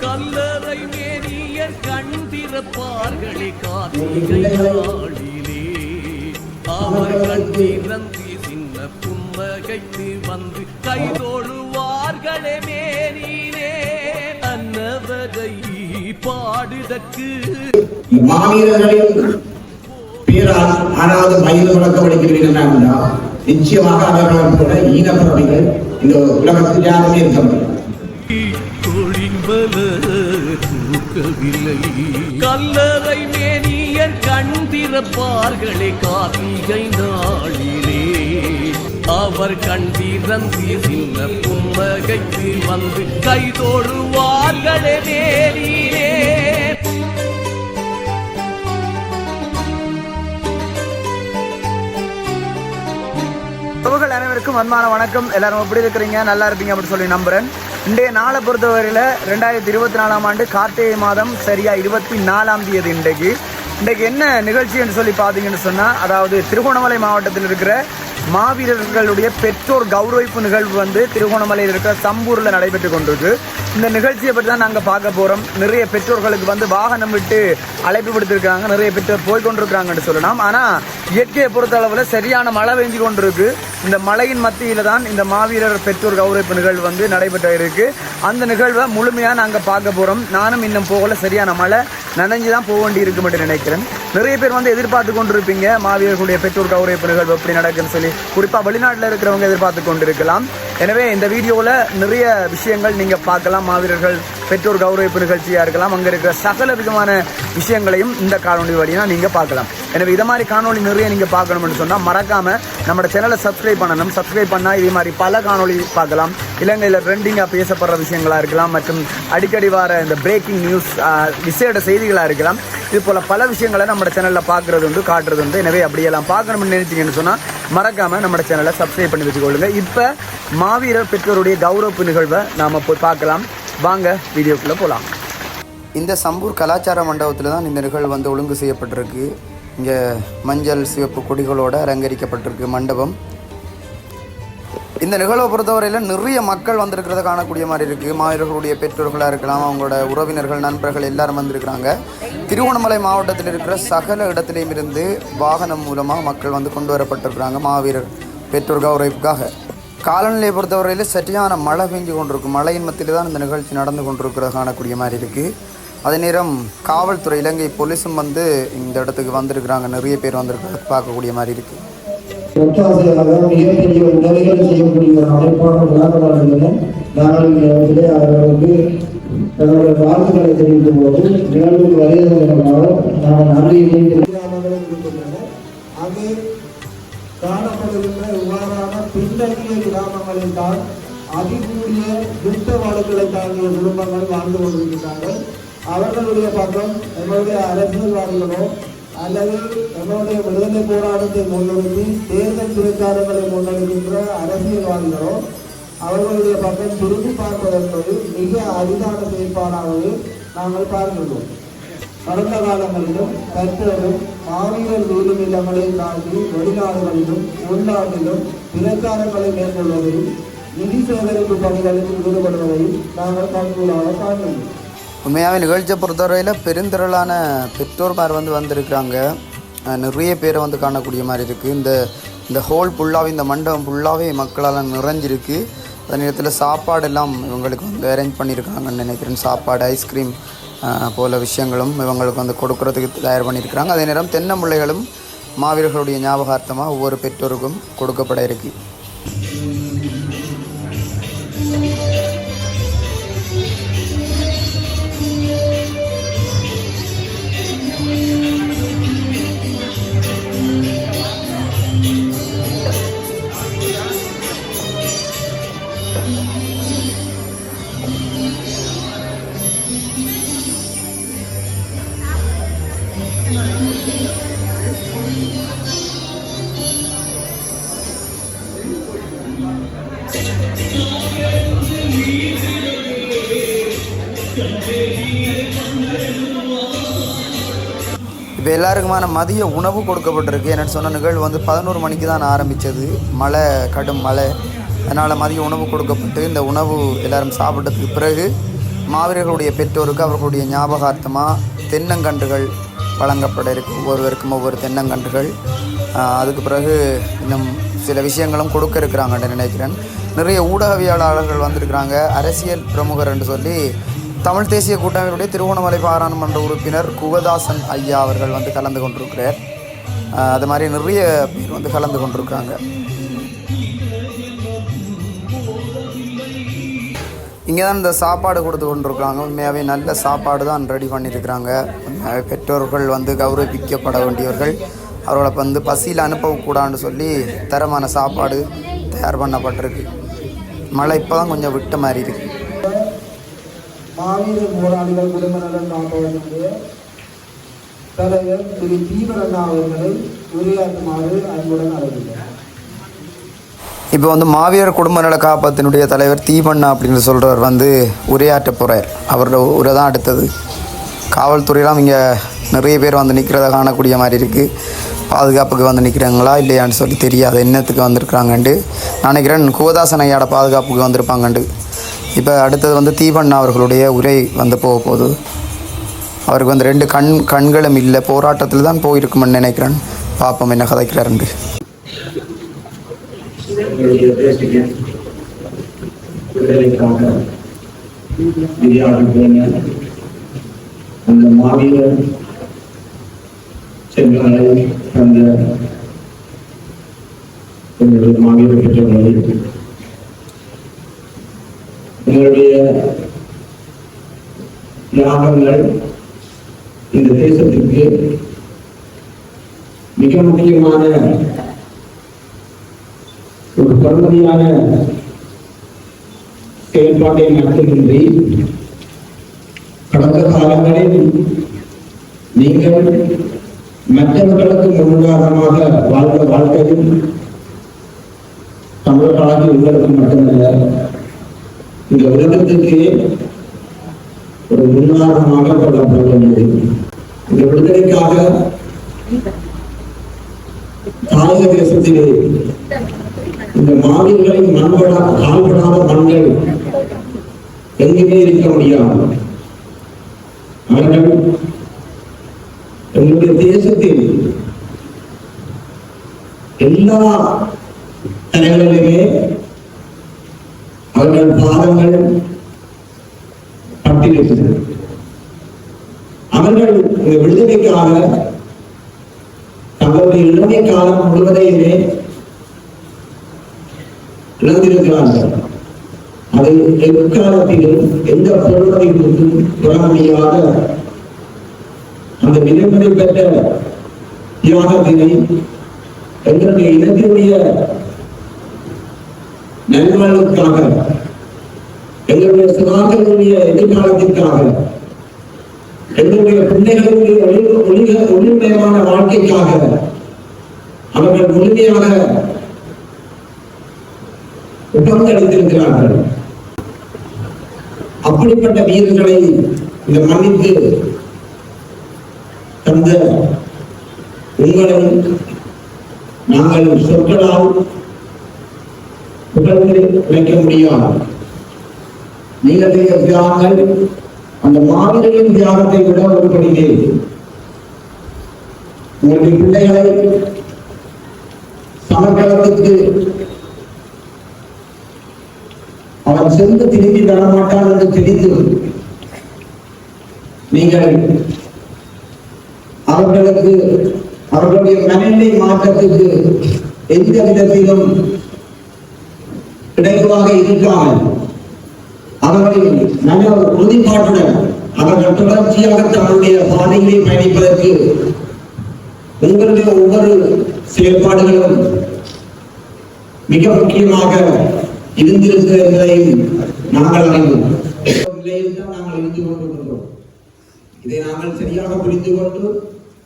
கல்லறை மேனியர் கண்டிருப்பார்களே கார்த்திகை நாளிலே அவர் கண்டிரந்தி சின்ன புன்னகைத்து வந்து கைதோழுவார்களே மாவீரர்களின் பேரால் ஆறாவது வயது தொடக்கப்படுகிறீர்கள் என்றால் நிச்சயமாக அவர்கள் போல ஈனப்பிரமைகள் இந்த உலகத்தில் யாருமே இருக்க தூக்கவில்லை கல்லறை மேனியர் கண்டிருப்பார்களே கார்த்திகை நாளிலே. அவர் கண்டிரந்தி சின்ன புன்னகைக்கு வந்து கைதோழுவார்களே மேனிலே அனைவருக்கும் அன்பான வணக்கம். எல்லாரும் எப்படி இருக்கிறீங்க? நல்லா இருப்பீங்க அப்படின்னு சொல்லி நம்புறேன். இன்றைய நாளை பொறுத்தவரையில் ரெண்டாயிரத்தி இருபத்தி நாலாம் ஆண்டு கார்த்திகை மாதம் சரியா இருபத்தி நாலாம் தேதி இன்றைக்கு. இன்றைக்கு என்ன நிகழ்ச்சி என்று சொல்லி பார்த்தீங்கன்னு சொன்னால் அதாவது திருகோணமலை மாவட்டத்தில் இருக்கிற மாவீரர்களுடைய பெற்றோர் கௌரவிப்பு நிகழ்வு வந்து திருகோணமலையில் இருக்கிற சம்பூரில் நடைபெற்று கொண்டிருக்கு. இந்த நிகழ்ச்சியை பற்றி தான் நாங்கள் பார்க்க போகிறோம் நிறைய பெற்றோர்களுக்கு வந்து வாகனம் விட்டு அழைப்பு விடுத்திருக்காங்க. நிறைய பெற்றோர் போய் கொண்டிருக்கிறாங்கன்னு சொல்லலாம். ஆனால் இயற்கையை பொறுத்த அளவில் சரியான மழை பெஞ்சு கொண்டிருக்கு. இந்த மழையின் மத்தியில் தான் இந்த மாவீரர் பெற்றோர் கௌரவிப்பு நிகழ்வு வந்து நடைபெற்று இருக்கு. அந்த நிகழ்வை முழுமையாக நாங்கள் பார்க்க போகிறோம் நானும் இன்னும் போகல. சரியான மழை நனைஞ்சு தான் போக வேண்டி இருக்கும் என்று நினைக்கிறேன். நிறைய பேர் வந்து எதிர்பார்த்து கொண்டிருப்பீங்க மாவீரர்களுடைய பெற்றோர் கௌரவிப்பு நிகழ்வு எப்படி நடக்குன்னு சொல்லி. குறிப்பாக வெளிநாட்டில் இருக்கிறவங்க எதிர்பார்த்து கொண்டிருக்கலாம். எனவே இந்த வீடியோவில் நிறைய விஷயங்கள் நீங்கள் பார்க்கலாம் மாவீரர்கள். பெற்றோர் கௌரவிப்பு நிகழ்ச்சியாக இருக்கலாம். அங்கே இருக்கிற சகல விதமான விஷயங்களையும் இந்த காணொலி வழியாக நீங்கள் பார்க்கலாம். எனவே இதை மாதிரி காணொலி நிறைய நீங்கள் பார்க்கணும்னு சொன்னால் மறக்காமல் நம்ம சேனலை சப்ஸ்கிரைப் பண்ணணும். சப்ஸ்கிரைப் பண்ணால் இதே மாதிரி பல காணொளி பார்க்கலாம். இலங்கையில் ட்ரெண்டிங்காக பேசப்படுற விஷயங்களாக இருக்கலாம். மற்றும் அடிக்கடி வர இந்த பிரேக்கிங் நியூஸ் விசேட செய்திகளாக இருக்கலாம். இது போல் பல விஷயங்களை நம்ம சேனலில் பார்க்குறது உண்டு காட்டுறது உண்டு. எனவே அப்படியெல்லாம் பார்க்கணும்னு நினைச்சிங்கன்னு சொன்னால் மறக்காமல் நம்ம சேனலை சப்ஸ்கிரைப் பண்ணி வச்சுக்கொள்ளுங்க. இப்போ மாவீரர் பெற்றோருடைய கௌரவப்பு நிகழ்வை நாம் போய் பார்க்கலாம். வாங்க வீடியோக்குள்ளே போகலாம் இந்த சம்பூர் கலாச்சார மண்டபத்தில் தான் இந்த நிகழ்வு வந்து ஒழுங்கு செய்யப்பட்டிருக்கு. இங்கே மஞ்சள் சிவப்பு கொடிகளோடு அலங்கரிக்கப்பட்டிருக்கு மண்டபம். இந்த நிகழ்வை பொறுத்தவரையில் நிறைய மக்கள் வந்திருக்கிறத காணக்கூடிய மாதிரி இருக்குது மாவீரர்களுடைய பெற்றோர்களாக இருக்கலாம் அவங்களோட உறவினர்கள் நண்பர்கள் எல்லாரும் வந்திருக்கிறாங்க. திருவண்ணாமலை மாவட்டத்தில் இருக்கிற சகல இடத்துலையும் இருந்து வாகனம் மூலமாக மக்கள் வந்து கொண்டு வரப்பட்டிருக்கிறாங்க மாவீரர் பெற்றோர் கௌரவிப்புக்காக. காலநிலையை பொறுத்தவரையில் சரியான மழை பெஞ்சு கொண்டிருக்கும். மழையின் மத்தியில் தான் இந்த நிகழ்ச்சி நடந்து கொண்டிருக்கிறத காணக்கூடிய மாதிரி இருக்குது அதே நேரம் காவல்துறை இலங்கை போலீஸும் வந்து இந்த இடத்துக்கு வந்திருக்கிறாங்க. நிறைய பேர் வந்திருக்கிறத பார்க்கக்கூடிய மாதிரி இருக்குது மிகப்பெரிய உதவிகள் செய்யக்கூடிய நாங்கள் இந்த இடத்திலே அவர்களுக்கு தங்களுடைய வாழ்த்துக்களை தெரிவிக்கும் போது நிகழ்வுக்கு நாங்கள் நன்றியை காணப்படுகின்ற இவ்வாறான பின்தங்கிய கிராமங்களில் தான் அதிகூடிய யுத்த வழக்குகளை தாங்கிய குடும்பங்கள் வாழ்ந்து கொண்டிருக்கிறார்கள் அவர்களுடைய பக்கம் எங்களுடைய அரசியல்வாதிகளோ அல்லது எங்களுடைய விடுதலை போராட்டத்தை முன்னிறுத்தி தேர்தல் பிரச்சாரங்களை முன்னெடுக்கின்ற அரசியல்வாதிகளோ அவர்களுடைய பக்கம் திரும்பி பார்ப்பதென்பது மிக அரிதான செயற்பாடாகவே நாங்கள் பார்க்கின்றோம். கடந்த காலங்களிலும் தற்போதும் மாவீரர் வீடு நிலங்களை தாண்டி வெளிநாடுகளிலும் உள்நாட்டிலும் பிரச்சாரங்களை மேற்கொள்வதையும் நிதி சேகரிப்பு பணிகளில் ஈடுபடுவதையும் நாங்கள் கண்கூடாக காண்கிறோம். உண்மையாகவே நிகழ்ச்சியை பொறுத்தவரையில் பெருந்திரளான பெற்றோர்மார் வந்து வந்திருக்கிறாங்க. நிறைய பேரை வந்து காணக்கூடிய மாதிரி இருக்குது இந்த இந்த ஹோல் ஃபுல்லாகவே இந்த மண்டபம் ஃபுல்லாகவே மக்களால் நிறைஞ்சிருக்கு. அதே நேரத்தில் சாப்பாடெல்லாம் இவங்களுக்கு வந்து அரேஞ்ச் பண்ணியிருக்காங்கன்னு நினைக்கிறேன். சாப்பாடு ஐஸ்கிரீம் போல விஷயங்களும் இவங்களுக்கு வந்து கொடுக்கறதுக்கு தயார் பண்ணியிருக்கிறாங்க. அதே நேரம் தென்னம்பிள்ளைகளும் மாவீரர்களுடைய ஞாபகார்த்தமாக ஒவ்வொரு பெற்றோருக்கும் கொடுக்கப்பட இருக்குது இப்போ எல்லாருக்குமான மதிய உணவு கொடுக்கப்பட்டிருக்கு. என்னென்னு சொன்ன நிகழ்வு வந்து பதினோரு மணிக்கு தான் ஆரம்பித்தது மழை கடும் மழை. அதனால் மதிய உணவு கொடுக்கப்பட்டு இந்த உணவு எல்லாரும் சாப்பிட்டதுக்கு பிறகு மாவீரர்களுடைய பெற்றோருக்கு அவர்களுடைய ஞாபகார்த்தமாக தென்னங்கன்றுகள் வழங்கப்பட இருக்கு. ஒவ்வொருவருக்கும் ஒவ்வொரு தென்னங்கன்றுகள். அதுக்கு பிறகு இன்னும் சில விஷயங்களும் கொடுக்க இருக்கிறாங்கன்னு நினைக்கிறேன். நிறைய ஊடகவியலாளர்கள் வந்திருக்கிறாங்க. அரசியல் பிரமுகர் என்று சொல்லி தமிழ் தேசிய கூட்டமைப்புடைய திருவோணமலை பாராளுமன்ற உறுப்பினர் குகதாசன் ஐயா அவர்கள் வந்து கலந்து கொண்டிருக்கிறார். அது மாதிரி நிறைய பேர் வந்து கலந்து கொண்டிருக்கிறாங்க. இங்கே தான் இந்த சாப்பாடு கொடுத்து கொண்டிருக்காங்க உண்மையாகவே நல்ல சாப்பாடு தான் ரெடி பண்ணியிருக்கிறாங்க. உண்மையாகவே பெற்றோர்கள் வந்து கௌரவிக்கப்பட வேண்டியவர்கள். அவர்களை வந்து பசியில் அனுப்பக்கூடாதுன்னு சொல்லி தரமான சாப்பாடு தயார் பண்ணப்பட்டிருக்கு. மழை இப்போ தான் கொஞ்சம் விட்ட மாதிரி இருக்குது மாவீர போராளிகள் குடும்ப நலன் காப்பவர்களுடைய தலைவர் திரு தீவரண்ணா அவர்களை உரையாற்றுமாறு அன்புடன் அழைக்கிறேன் இப்போ வந்து மாவீரர் குடும்ப நல காப்பத்தினுடைய தலைவர் தீபண்ணா அப்படின்னு சொல்கிறவர் வந்து உரையாற்ற போகிறார் அவரோட உரை தான் அடுத்தது. காவல்துறையெல்லாம் இங்கே நிறைய பேர் வந்து நிற்கிறத காணக்கூடிய மாதிரி இருக்குது பாதுகாப்புக்கு வந்து நிற்கிறாங்களா இல்லையான்னு சொல்லி தெரியாது. என்னத்துக்கு வந்திருக்கிறாங்கண்டு நினைக்கிறேன் குவதாசன் ஐயாட பாதுகாப்புக்கு வந்திருப்பாங்கண்டு இப்போ அடுத்தது வந்து தீவண்ணா அவர்களுடைய உரை வந்து போக போகுது. அவருக்கு வந்து ரெண்டு கண் கண்களும் இல்லை போராட்டத்தில் தான் போயிருக்கும்னு நினைக்கிறேன். பாப்பம் என்ன கதைக்கிறாருண்டு அந்த மாவீரர் செல்வங்களை அந்த எங்களுடைய உங்களுடைய தியாகங்கள் இந்த தேசத்திற்கு மிக முக்கியமான ஒரு பருமதியான செயல்பாட்டை மட்டுமின்றி கடந்த காலங்களில் நீங்கள் மற்றவர்களுக்கு முன்னுதாரணமாக வாழ்ந்த வாழ்க்கையில் தமிழர்களாகி உங்களுக்கு மட்டுமல்ல இந்த உலகத்துக்கு ஒரு முன்னுதாரணமாக கொள்ளப்படுகிறது இந்த விடுதலைக்காக தாயக தேசத்திலே இந்த மாவீரர்களின் மண்படா கால்படாத மண்கள் எங்குமே இருக்க முடியாது? அவர்கள் எங்களுடைய தேசத்தில் எல்லா பாதங்களும் பாதங்கள் பட்டிருக்கிறது. அவர்கள் இந்த விடுதலைக்காக தங்களுடைய இளமை காலம் முழுவதையுமே இழந்திருக்கிறார்கள். அதை எக்காலத்திலும் எந்த பொருளை கொண்டும் பெற முடியாத அந்த விலைமதி பெற்ற தியாகத்தினை எங்களுடைய இனத்தினுடைய நல்வாழ்வுக்காக எங்களுடைய சுகாதாரங்களுடைய எதிர்காலத்திற்காக எங்களுடைய பிள்ளைகளுடைய ஒளி ஒளிக ஒளிமயமான வாழ்க்கைக்காக அவர்கள் முழுமையாக உபந்தளித்திருக்கிறார்கள் அப்படிப்பட்ட வீரர்களை இந்த மண்ணிற்கு தந்த உங்களை நாங்கள் சொற்களால் புகழ்ந்து வைக்க முடியாது நீங்கள் செய்த தியாகங்கள் அந்த மாதிரியின் தியாகத்தை விட ஒரு படியே உங்களுடைய பிள்ளைகளை சமக்கலத்துக்கு அவன் சென்று திரும்பி வரமாட்டான் என்று தெரிந்து நீங்கள் அவர்களுக்கு அவர்களுடைய மனநிலை மாற்றத்துக்கு எந்த விதத்திலும் இடையூறாக இருக்காமல் அவர்களின் மன உறுதிப்பாட்டுடன் அவர்கள் தொடர்ச்சியாக தன்னுடைய பாதையிலே பயணிப்பதற்கு உங்களுடைய ஒவ்வொரு செயல்பாடுகளும் மிக முக்கியமாக இருந்திருக்கிறது என்பதையும் நாங்கள் அறிவோம். நிலையில் நாங்கள் இருந்து கொண்டிருக்கிறோம். இதை நாங்கள் சரியாக புரிந்து கொண்டு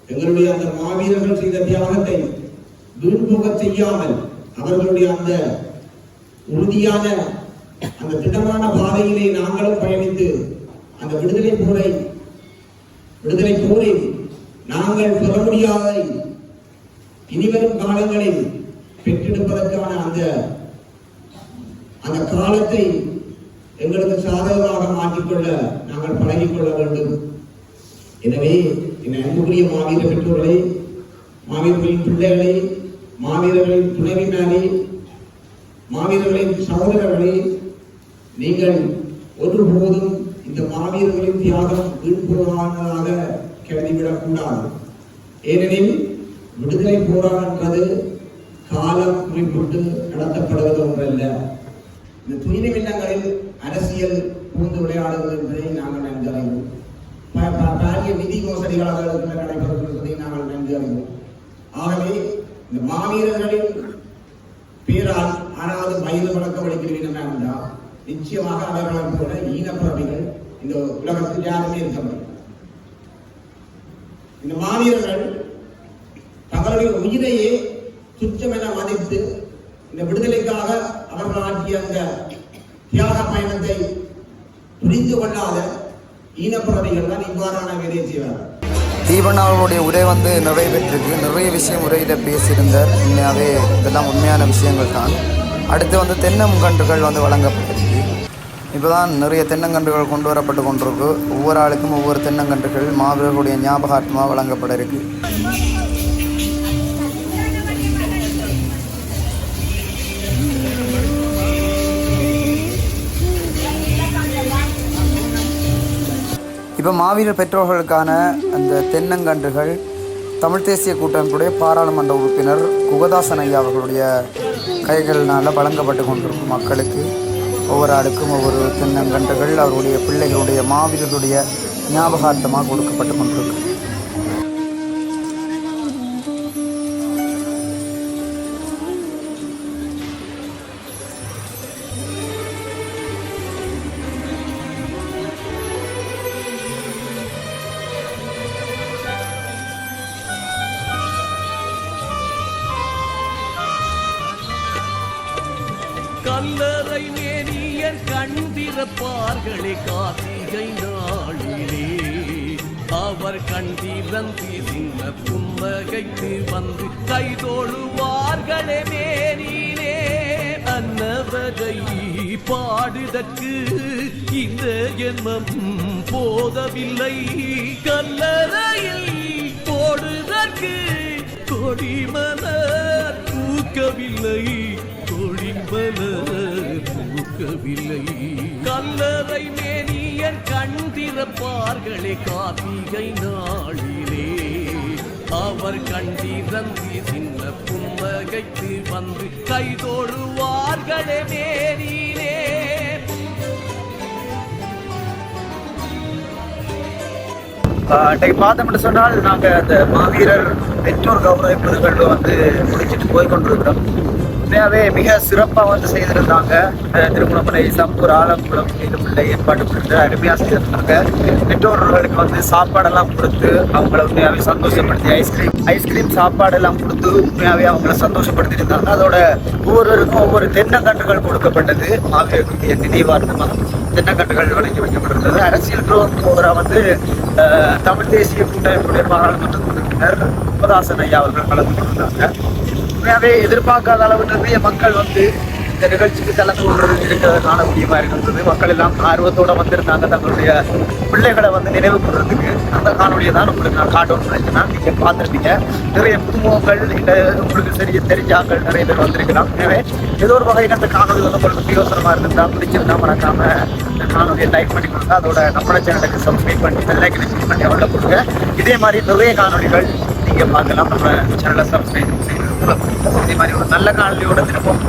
எங்களுடைய அந்த மாவீரர்கள் செய்த தியாகத்தை வீண்போக செய்யாமல் அவர்களுடைய அந்த உறுதியான அந்த திடமான பாதையிலே நாங்களும் பயணித்து அந்த விடுதலை போரை விடுதலை போரில் நாங்கள் பெற முடியாத இனிவரும் காலங்களில் பெற்றெடுப்பதற்கான அந்த அந்த காலத்தை எங்களுக்கு சாதகமாக மாற்றிக்கொள்ள நாங்கள் பழகிக்கொள்ள வேண்டும். எனவே என் அன்புக்குரிய மாவீர பெற்றோர்களே மாவீரர்களின் பிள்ளைகளே மாவீரர்களின் துணைவினாரே மாவீரர்களின் சகோதரர்களே நீங்கள் ஒன்றுபோதும் இந்த மாவீரர்களின் தியாகம் வீண்புறமானதாக கருதிவிடக் கூடாது ஏனெனில் விடுதலை போராட்டம் என்பது காலம் குறிப்பிட்டு நடத்தப்படுவது ஒன்றல்ல. இந்த துணிவு இல்லங்களில் அரசியல் பூந்து விளையாடுவது என்பதை நாங்கள் நன்கு அறிவோம் பாரிய நிதி மோசடிகளாக நடைபெறும் என்பதை நாங்கள் நன்கு அறிவோம் ஆகவே இந்த மாவீரர்களின் பேரால் ஆறாவது வயது வழக்கம் அளிக்கிறேன் என்றால் நிச்சயமாக அவர்களைப் கூட ஈனப்பிறவிகள் இந்த உலகத்தில் யாருமே இருக்க முடியும் இந்த மாவீரர்கள் தங்களுடைய உயிரையே துச்சம் என மதித்து இந்த விடுதலைக்காக அவர்கள் ஆற்றிய அந்த தியாக பயணத்தை புரிந்து கொள்ளாத ஈனப்பிறவிகள் தான் இவ்வாறான வேலையை செய்வார்கள். தீபன் அவர்களுடைய உரை வந்து நிறைய பெற்றிருக்கு நிறைய விஷயம் உரையில் பேசியிருந்தார். உண்மையாகவே இதெல்லாம் உண்மையான விஷயங்கள் தான். அடுத்து வந்து தென்னங்கன்றுகள் வந்து வழங்கப்பட்டிருக்கு இப்போ தான் நிறைய தென்னங்கன்றுகள் கொண்டு வரப்பட்டு கொண்டிருக்கு. ஒவ்வொரு ஆளுக்கும் ஒவ்வொரு தென்னங்கன்றுகள் மாவீரர்களுடைய ஞாபகார்த்தமாக வழங்கப்பட இருக்கு. இப்போ மாவீரர் பெற்றோர்களுக்கான அந்த தென்னங்கன்றுகள் தமிழ் தேசிய கூட்டமைப்புடைய பாராளுமன்ற உறுப்பினர் குகதாசன் ஐயா அவர்களுடைய கடைகள்னால் வழங்கப்பட்டு கொண்டிருக்கும் மக்களுக்கு ஒவ்வொரு ஆளுக்கும் ஒவ்வொரு தின்னங்கன்றுகள் அவருடைய பிள்ளைகளுடைய மாவீரருடைய ஞாபகார்த்தமாக கொடுக்கப்பட்டு கொண்டிருக்கு கண்டிருப்பார்களே கார்த்திகை நாளிலே அவர் கண்டிரந்தி சின்ன புன்னகைக்கு வந்து கைதோழுவார்களே மேனிலே. அன்னவகை பாடுதற்கு இந்த எண்ணம் போதவில்லை. கல்லறையில் போடுதற்கு கொடிமலர் பூக்கவில்லை. கொடிமலர் பூக்கவில்லை கல்லறை மேனியர் கண்டிருப்பார்களே கார்த்திகை நாளிலே. அவர் கண்டிரந்தி சின்ன புன்னகைக்கு வந்து கைதோழுவார்களே மேனிலே. ஆஹ் இன்னைக்கு பார்த்தோம்னு சொன்னால் நாங்கள் அந்த மாவீரர் பெற்றோர் கௌரவ விருதுகள் வந்து முடிச்சுட்டு போய் கொண்டிருக்கிறோம். உண்மையாகவே மிக சிறப்பாக வந்து செய்திருந்தாங்க. அஹ் திருமணமலை சம்பூர் ஆலங்குளம் இதுக்குள்ள ஏற்பாடு கொடுத்து அருமையாக செய்திருந்தாங்க. பெற்றோர்களுக்கு வந்து சாப்பாடெல்லாம் கொடுத்து அவங்கள உண்மையாகவே சந்தோஷப்படுத்தி ஐஸ்கிரீம் ஐஸ்கிரீம் சாப்பாடெல்லாம் கொடுத்து உண்மையாகவே அவங்கள சந்தோஷப்படுத்தியிருந்தாங்க அதோட ஒவ்வொருவருக்கும் ஒவ்வொரு தென்னங்கன்றுகள் கொடுக்கப்பட்டது. மாவீரர்களுடைய நினைவார்த்தமாக தென்னக்கட்டுகள் வழங்கி வைக்கப்பட்டிருந்தது. அரசியல் துரோகராக வந்து தமிழ் தேசிய கூட்டமைப்புடைய பாராளுமன்ற உறுப்பினர் உபதாசன் ஐயா அவர்கள் கலந்து கொண்டிருந்தாங்க. உண்மையாகவே எதிர்பார்க்காத அளவு நிறைய மக்கள் வந்து இந்த நிகழ்ச்சிக்கு கலந்து கொண்டு இருக்கிறத காண முடியுமா இருக்கின்றது? மக்கள் எல்லாம் ஆர்வத்தோட வந்திருந்தாங்க தங்களுடைய பிள்ளைகளை வந்து நினைவு கூறுறதுக்கு அந்த காணொலியை தான் உங்களுக்கு நான் காட்டணும்னு நினைச்சேன் நீங்க பார்த்துருக்கீங்க நிறைய புதுமுகங்கள் உங்களுக்கு தெரிய தெரிஞ்சாக்கள் நிறைய பேர் வந்திருக்கலாம். எனவே ஏதோ ஒரு வகையில் அந்த காணொலி வந்து உங்களுக்கு பிரயோசனமா இருந்தா பிடிச்சிருந்தா மறக்காம இந்த காணொலியை லைக் பண்ணி கொடுங்க. அதோட நம்மளோட சேனலுக்கு சப்ஸ்கிரைப் பண்ணி லைக் பண்ணி அவ்வளோ கொடுங்க. இதே மாதிரி நிறைய காணொலிகள் நீங்க பார்க்கலாம். நம்ம சேனலை சப்ஸ்கிரைப் செய்யணும் இதே மாதிரி ஒரு நல்ல காணொலியோட தினமும்